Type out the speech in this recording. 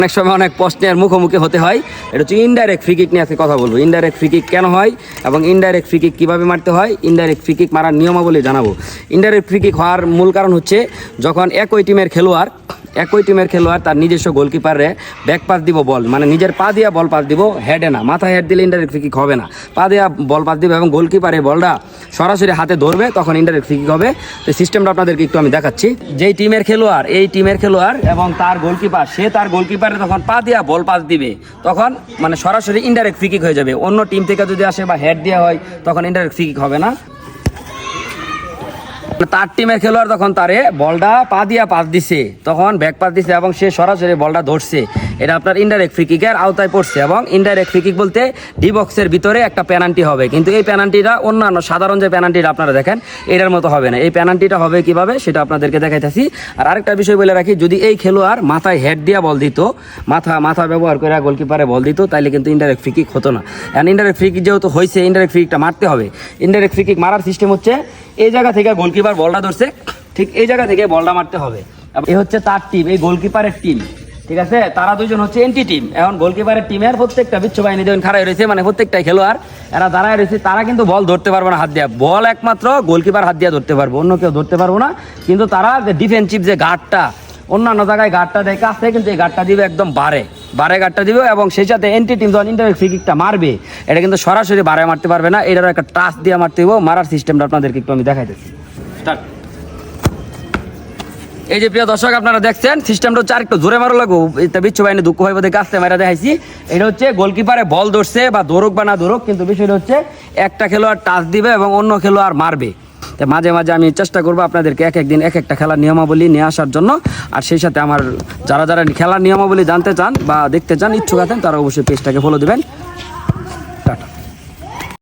অনেক সময় অনেক প্রশ্নের মুখোমুখি হতে হয়। এটা হচ্ছে ইনডাইরেক্ট ফ্রি কিক নিয়ে আজকে কথা বলব। ইনডাইরেক্ট ফ্রি কিক কেন হয় এবং ইনডাইরেক্ট ফ্রিকিক কীভাবে মারতে হয় ইনডাইরেক্ট ফ্রি কিক মারার নিয়মাবলী জানাব। ইনডাইরেক্ট ফ্রিকিক হওয়ার মূল কারণ হচ্ছে যখন একই টিমের খেলোয়াড় একই টিমের খেলোয়াড় তার নিজস্ব গোলকিপারে ব্যাক পাস দিব বল মানে নিজের পা দিয়া বল পাস দিব হেডে না। মাথায় হেড দিলে ইনডাইরেক্ট ফ্রি হবে না। পা দিয়া বল পাস দিব এবং গোলকিপারে বলটা সরাসরি হাতে ধরবে, তখন ইনডাইরেক্ট ফ্রি হবে। তো সিস্টেমটা আপনাদেরকে একটু আমি দেখাচ্ছি। যেই টিমের খেলোয়াড়, এই টিমের খেলোয়াড় এবং তার গোলকিপার সে তার গোলকিপারে তখন পা দিয়া বল পাস দিবে, তখন মানে সরাসরি ইনডাইরেক্ট ফ্রি হয়ে যাবে। অন্য টিম থেকে যদি আসে বা হেড দেওয়া হয়, তখন ইনডাইরেক্ট ফ্রি হবে না। তার টিমের খেলোয়াড় তখন তারে বলটা পা দিয়া পাস দিছে। তখন ব্যাক পাস দিছে এবং সে সরাসরি বলটা ধরছে। এটা আপনার ইনডাইরেক্ট ফ্রি কিকের আওতায় পড়ছে এবং ইনডাইরেক্ট ফ্রি কিক বলতে ডি বক্সের ভিতরে একটা পেনাল্টি হবে। কিন্তু এই পেনাল্টিটা অন্যান্য সাধারণ যে পেনাল্টিটা আপনারা দেখেন, এটার মতো হবে না। এই পেনাল্টিটা হবে কীভাবে সেটা আপনাদেরকে দেখাইতেছি। আর আরেকটা বিষয় বলে রাখি, যদি এই খেলোয়াড় মাথায় হেড দিয়া বল দিত, মাথা মাথা ব্যবহার করে গোলকিপারে বল দিত তাহলে কিন্তু ইনডাইরেক্ট ফ্রি কিক হতো না। এখন ইনডাইরেক্ট ফ্রি কিক যেহেতু হয়েছে ইনডাইরেক্ট ফ্রি কিকটা মারতে হবে। ইনডাইরেক্ট ফ্রি কিক মারার সিস্টেম হচ্ছে এই জায়গা থেকে গোলকিপার বলটা ধরছে, ঠিক এই জায়গা থেকে বলটা মারতে হবে। এ হচ্ছে তার টিম এই গোলকিপারের টিম ঠিক আছে? তারা দুজন হচ্ছে এন্টি টিম এখন গোলকিপারের টিমের প্রত্যেকটা বিচ্ছ বাহিনী যখন খাড়াই রয়েছে মানে প্রত্যেকটাই খেলোয়াড়, এরা দাঁড়ায় রয়েছে, তারা কিন্তু বল ধরতে পারবে না হাত দেওয়া বল একমাত্র গোলকিপার হাত দিয়ে ধরতে পারব, অন্য কেউ ধরতে পারব না। কিন্তু তারা যে ডিফেন্সিভ যে গার্ডটা অন্যান্য জায়গায় গার্ডটা দেখে আসছে কিন্তু এই গার্ডটা দিবে একদম বারে। বারে গার্ডটা দিবে এবং সেই সাথে এন্টি টিম যখন ইন্টারভিউ ফ্রি কিকটা মারবে। এটা কিন্তু সরাসরি বারে মারতে পারবে না, এটারও একটা টাচ দিয়ে মারতে হবে মারার সিস্টেমটা আপনাদেরকে একটু আমি দেখাইতেছি। স্টার্ট এই যে প্রিয় দর্শক, আপনারা দেখছেন সিস্টেমটা হচ্ছে আরেকটু জোরে মারো লাগবো। এটা বিচ্ছু বাহিনী দুঃখ ভাই বোধহয় কাছতে মারা দেখাইছি। এটা হচ্ছে গোলকিপারে বল ধরছে বা দৌড়ক বা না দৌড়ক কিন্তু বিষয়টা হচ্ছে একটা খেলোয়াড় টাচ দিবে এবং অন্য খেলোয়াড় মারবে। তো মাঝে মাঝে আমি চেষ্টা করব আপনাদেরকে এক একদিন এক একটা খেলার নিয়মাবলী নিয়ে আসার জন্য। আর সেই সাথে আমার যারা যারা খেলার নিয়মাবলী জানতে চান বা দেখতে চান, ইচ্ছুক আছেন, তারা অবশ্যই পেজটাকে ফলো দেবেন। টাটা।